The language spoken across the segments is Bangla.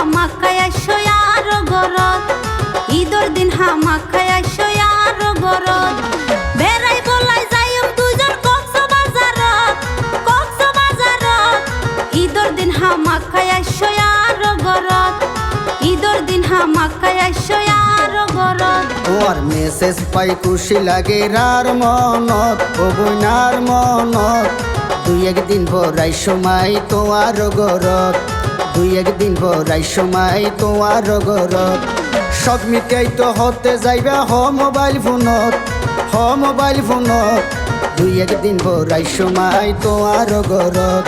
হামাকায় সয়ার গরত ঈদর দিন হামাকায় সয়ার গরত বেড়াই বলাই যাই দুজন কক্সবাজারত কক্সবাজারত ঈদর দিন হামাকায় সয়ার গরত ঈদর দিন ওর মেসেজ পাই খুশি লাগে রার মনত, ও বইনার মনত। দুই একদিন ভরাই সময় তো তোমার গরত দুই একদিন ভরাই সময় তোমার গরব। সব মিটাই তো হতে যাইবা হ মোবাইল ফোনত, হ মোবাইল ফোনত। দুই একদিন ভরাই সময় তোমার গরব,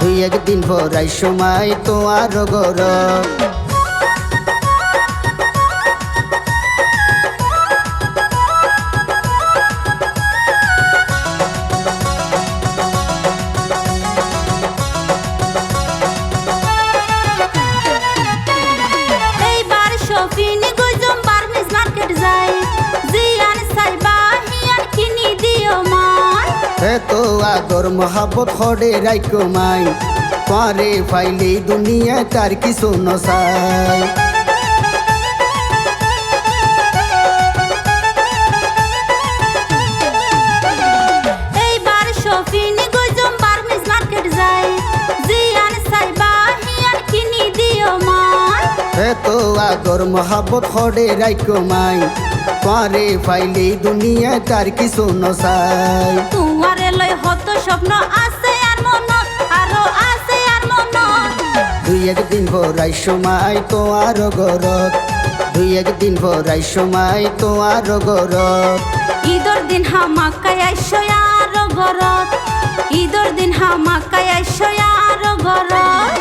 দুই একদিন ভরাই সময় তোমার গরত এত আদর মহাবত হরে রাইকো মাই। পারে ফাইলে দুনিয়া তার কিছু নসাই মাই। এত মহাবত হরে রাইকো মাই। পারে ফাইলে দুনিয়া তার কিছু নসাই লই হত স্বপ্ন আছে আর মন আরও আছে আর মন। দুই একদিন ভরাই সময় তো আর গরত দুই একদিন ভরাই সময় তো আর গরত ঈদর দিন হামাকায় আইসো আর গরত ঈদর দিন হামাকায় আইসো আর গরত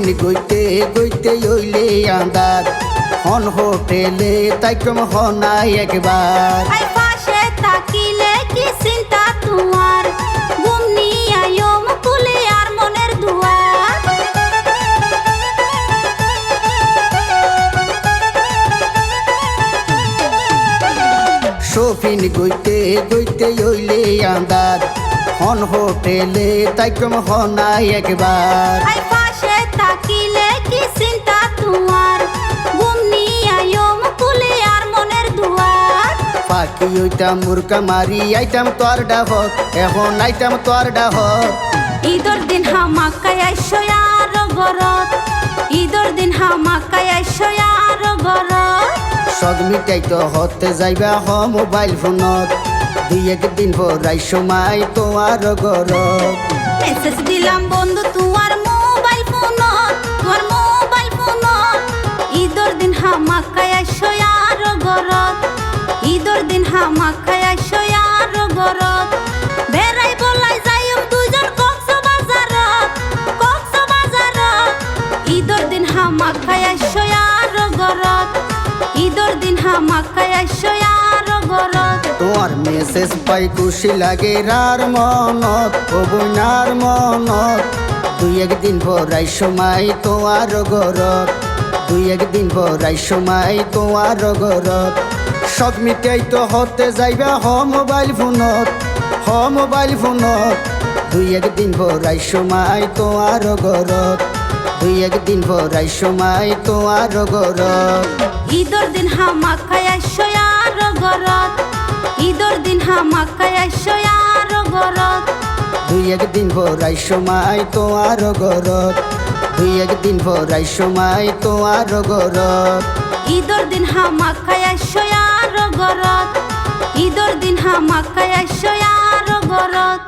শফিন গইতে গইতে ওইলে আন্দার হন হোটেলে তাইকম হনাই একবার। পাশে তাকিলে কি চিন্তা তোমার? গুমনি আয়ো মুকুলে আর মনের দুয়ার। শফিন গইতে গইতে ওইলে আন্দার হন হোটেলে তাইকম হনাই একবার। পাখি ওইটাম মুরকা মারি আইতাম তোর ডাহক এখন আইতাম তোর ডাহক ঈদর দিন হামাকায় আইসো আর গরত ঈদর দিন আইসো গরত সব মিটাই তো হতে যাইবা হ মোবাইল ফোনত। দুই একদিন ভরাই সময় তো আর গরত মেসেজ দিলাম বন্ধু তোমার হামাকায় আইসো আর গরত ঈদর দিন হামাকায় আইসো আর গরত তোমার মেসেজ পাই খুশি লাগে রার মনত, ও বইনার মনত। দুই একদিন ভরাই সময় তো আর গরত দুই একদিন ভরাই সময় তো আর গরত সব মিটাই তো হতে যাইবা হ মোবাইল ফোনত, হ মোবাইল ফোনত। দুই একদিন ভরাই সময় তো আর গরত দুই একদিন ভরাই সময় তো আর গরত ঈদর দিন হামাকায় আইসো আর গরত ঈদর দিন হামাকায় আইসো আর গরত দুই একদিন ভরাই সময় তো আর গরত দুই একদিন ভরাই সময় তো আর গরত ঈদর দিন হামাকায় আইসো আর গরত ঈদর দিন হামাকায় আইসো আর গরত